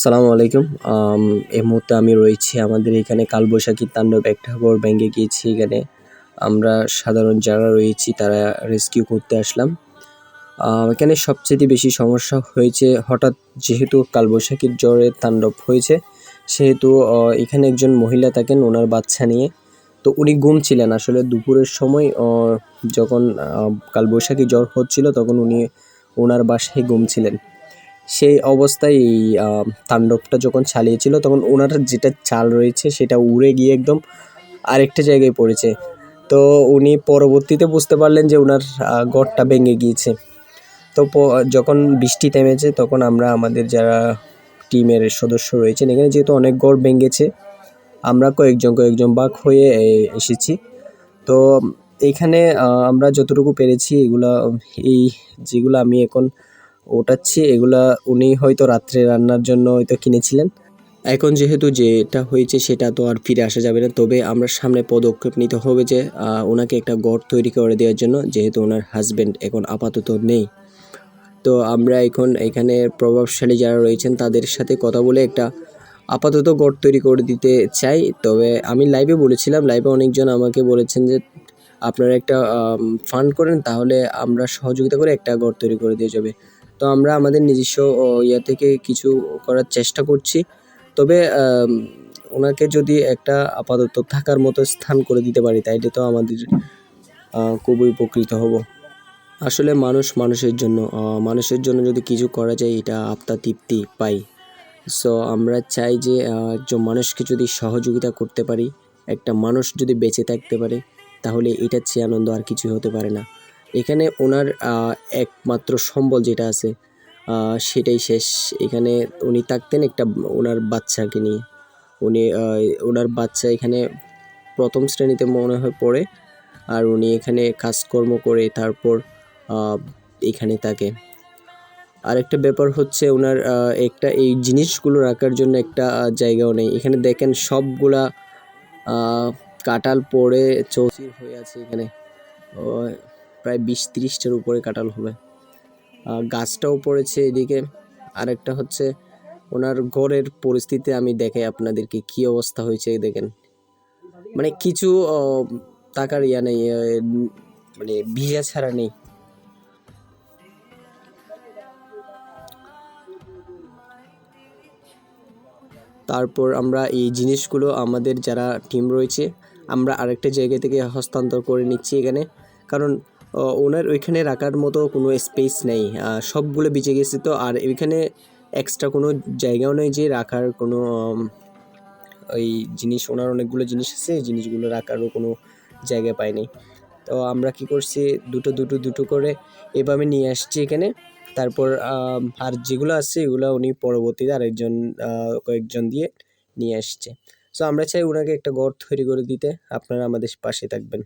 সালামু আলাইকুম। এই মুহূর্তে আমি রয়েছি আমাদের এখানে কালবৈশাখী তাণ্ডব একটা ঘর ভেঙে গিয়েছি এখানে। আমরা সাধারণ যারা রয়েছি তারা রেস্কিউ করতে আসলাম। এখানে সবচেয়ে বেশি সমস্যা হয়েছে, হঠাৎ যেহেতু কালবৈশাখীর জ্বরের তাণ্ডব হয়েছে, সেহেতু এখানে একজন মহিলা থাকেন ওনার বাচ্চা নিয়ে। তো উনি ঘুমছিলেন আসলে দুপুরের সময় যখন কালবৈশাখী জ্বর হচ্ছিল তখন উনি ওনার বাসায় ঘুমছিলেন সেই অবস্থায় এই তাণ্ডবটা যখন চালিয়েছিল তখন ওনার যেটা চাল রয়েছে সেটা উড়ে গিয়ে একদম আরেকটা জায়গায় পড়েছে। তো উনি পরবর্তীতে বুঝতে পারলেন যে ওনার গড়টা ভেঙে গিয়েছে। তো যখন বৃষ্টি থেমেছে তখন আমরা আমাদের যারা টিমের সদস্য রয়েছেন এখানে যেহেতু অনেক গড় ভেঙেছে আমরা কয়েকজন কয়েকজন বাক হয়ে এসেছি। তো এইখানে আহ, আমরা যতটুকু পেরেছি এগুলো এই যেগুলো আমি এখন ওঠাচ্ছি এগুলা উনি হয়তো রাত্রে রান্নার জন্য হয়তো কিনেছিলেন। এখন যেহেতু যেটা হয়েছে সেটা তো আর ফিরে আসা যাবে না, তবে আমরা সামনে পদক্ষেপ নিতে হবে যে ওনাকে একটা গড় তৈরি করে দেওয়ার জন্য, যেহেতু ওনার হাজবেন্ড এখন আপাতত নেই। তো আমরা এখন এখানে প্রভাবশালী যারা রয়েছেন, তাদের সাথে কথা বলে একটা আপাতত গড় তৈরি করে দিতে চাই। তবে আমি লাইভে বলেছিলাম লাইভে অনেকজন আমাকে বলেছেন যে, আপনারা একটা ফান্ড করেন, তাহলে আমরা সহযোগিতা করে একটা গড় তৈরি করে দিয়ে যাবে। তো আমরা আমাদের নিজস্ব ইয়া থেকে কিছু করার চেষ্টা করছি। তবে ওনাকে যদি একটা আপাতত থাকার মতো স্থান করে দিতে পারি, তাইলে তো আমাদের খুবই উপকৃত হব। আসলে মানুষ মানুষের জন্য মানুষের জন্য যদি কিছু করা যায়, এটা আত্মা তৃপ্তি পাই। সো, আমরা চাই যে একজন মানুষকে যদি সহযোগিতা করতে পারি, একটা মানুষ যদি বেঁচে থাকতে পারে, তাহলে এটার চেয়ে আনন্দ আর কিছু হতে পারে না। এখানে ওনার একমাত্র সম্বল যেটা আছে সেটাই শেষ। এখানে উনি থাকতেন একটা ওনার বাচ্চাকে নিয়ে। উনি ওনার বাচ্চা এখানে প্রথম শ্রেণীতে মনে হয় পড়ে, আর উনি এখানে কাজকর্ম করে তারপর এখানে থাকে। আরেকটা ব্যাপার হচ্ছে ওনার একটা এই জিনিসগুলো রাখার জন্য একটা জায়গাও নেই। এখানে দেখেন সবগুলা কাঁঠাল পড়ে চৌচির হয়ে আছে এখানে। প্রায় বিশ তিরিশটার উপরে কাঁঠাল হবে। গাছটাও পড়েছে এদিকে। আরেকটা হচ্ছে ওনার ঘরের পরিস্থিতি আমি দেখে আপনাদেরকে কি অবস্থা হয়েছে দেখেন। মানে কিছু টাকার ইয়া নেই মানে ভিজা ছাড়া নেই। তারপর আমরা এই জিনিসগুলো আমাদের যারা টিম রয়েছে, আমরা আরেকটা জায়গা থেকে হস্তান্তর করে নিচ্ছি এখানে। কারণ ওনার ওইখানে রাখার মতো কোনো স্পেস নেই। সবগুলো বেঁচে গেছে তো, আর ওইখানে এক্সট্রা কোনো জায়গাও নেই যে রাখার কোনো ওই জিনিস, ওনার অনেকগুলো জিনিস আছে, জিনিসগুলো রাখারও কোনো জায়গা পাইনি। তো আমরা কি করছি, দুটো দুটো দুটো করে এভাবে নিয়ে আসছি এখানে। তারপর আর যেগুলো আছে এগুলো উনি পরবর্তীতে আরেকজন কয়েকজন দিয়ে নিয়ে আসছে। সো আমরা চাই ওনাকে একটা ঘর তৈরি করে দিতে, আপনারা আমাদের পাশে থাকবেন।